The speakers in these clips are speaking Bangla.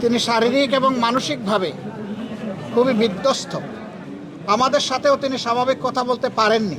তিনি শারীরিক এবং মানসিকভাবে খুবই বিধ্বস্ত। আমাদের সাথেও তিনি স্বাভাবিক কথা বলতে পারেননি।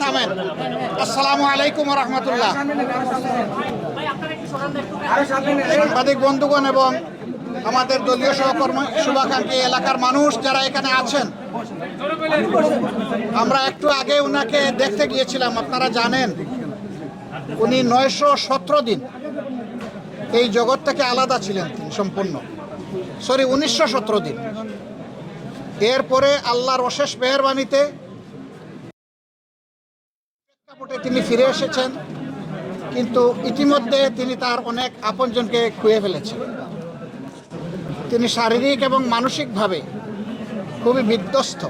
থামেন আসসালামু আলাইকুম সাংবাদিক বন্ধুগণ এবং আমাদের দলীয় সহকর্মী শুভাকাঙ্ক্ষী এলাকার মানুষ যারা এখানে আছেন আমরা একটু আগে ওনাকে দেখতে গিয়েছিলাম, আপনারা জানেন। উনি নয়শো সতেরো দিন এই জগৎ থেকে আলাদা ছিলেন তিনি সম্পূর্ণ। সরি, উনিশশো সতেরো দিন। এরপরে আল্লাহর অশেষ মেহরবানিতে তিনি ফিরে এসেছেন, কিন্তু ইতিমধ্যে তিনি তার অনেক আপনজনকে খুঁয়ে ফেলেছেন। তিনি শারীরিক এবং মানসিকভাবে খুবই বিধ্বস্ত।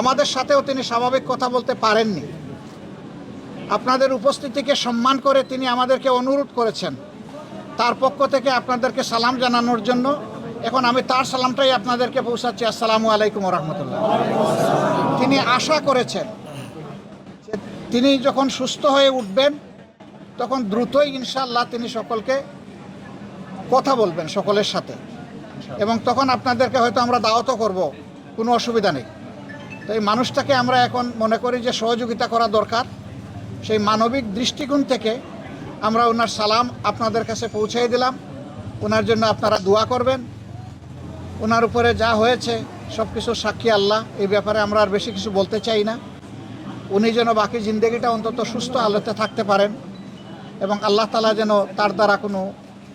আমাদের সাথেও তিনি স্বাভাবিক কথা বলতে পারেননি। আপনাদের উপস্থিতিকে সম্মান করে তিনি আমাদেরকে অনুরোধ করেছেন। তার পক্ষ থেকে আপনাদেরকে সালাম জানানোর জন্য এখন আমি তার সালামটাই আপনাদেরকে পৌঁছাচ্ছি। আসসালামু আলাইকুম রহমতুল্লাহ তিনি আশা করেছেন তিনি যখন সুস্থ হয়ে উঠবেন, তখন দ্রুতই ইনশাল্লাহ তিনি সকলকে কথা বলবেন সকলের সাথে। এবং তখন আপনাদেরকে হয়তো আমরা দাওয়াতও করব। কোনো অসুবিধা নেই। তো এই মানুষটাকে আমরা এখন মনে করি যে সহযোগিতা করা দরকার। সেই মানবিক দৃষ্টিকোণ থেকে আমরা ওনার সালাম আপনাদের কাছে পৌঁছে দিলাম। ওনার জন্য আপনারা দোয়া করবেন। ওনার উপরে যা হয়েছে সব কিছু সাক্ষী আল্লাহ। এই ব্যাপারে আমরা আর বেশি কিছু বলতে চাই না। উনি যেন বাকি জিন্দগিটা অন্তত সুস্থ আলোতে থাকতে পারেন এবং আল্লাহ তালা যেন তার দ্বারা কোনো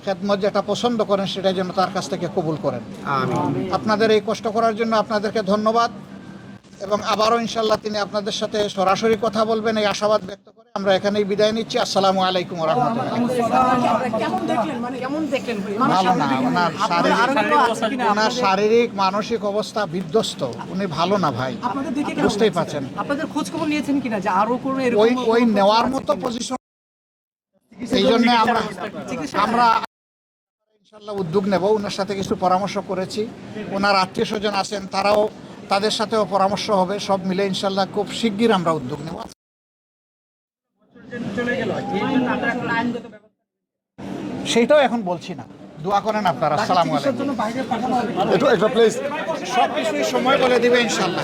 খেদমত যেটা পছন্দ করেন সেটা যেন তার কাছ থেকে কবুল করেন। আপনাদের এই কষ্ট করার জন্য আপনাদেরকে ধন্যবাদ এবং আবারও ইনশাল্লাহ তিনি আপনাদের সাথে সরাসরি কথা বলবেন এই আশাবাদ ব্যক্ত করে আমরা এখানেই বিদায় নিচ্ছি। আসসালামু আলাইকুম মানে ওনার শারীরিক মানসিক অবস্থা বিধ্বস্ত। উনি ভালো না ভাই। বুঝতেই লাগছে? পাচ্ছেন আপনাদের খোঁজ খবর নিয়েছেন কিনা যে আরও কোনো ওই ওই নেওয়ার মতো পজিশন এই জন্য আমরা আমরা ইনশাল্লাহ উদ্যোগ নেব। ওনার সাথে কিছু পরামর্শ করেছি। ওনার আত্মীয় স্বজন আছেন তারাও তাদের সাথেও পরামর্শ হবে। সব মিলে ইনশাল্লাহ খুব শিগগির আমরা উদ্যোগ নেব। সেইটাও এখন বলছি না। দোয়া করেন আপনারা। সালাম সব কিছুই সময় বলে দিবে ইনশাল্লাহ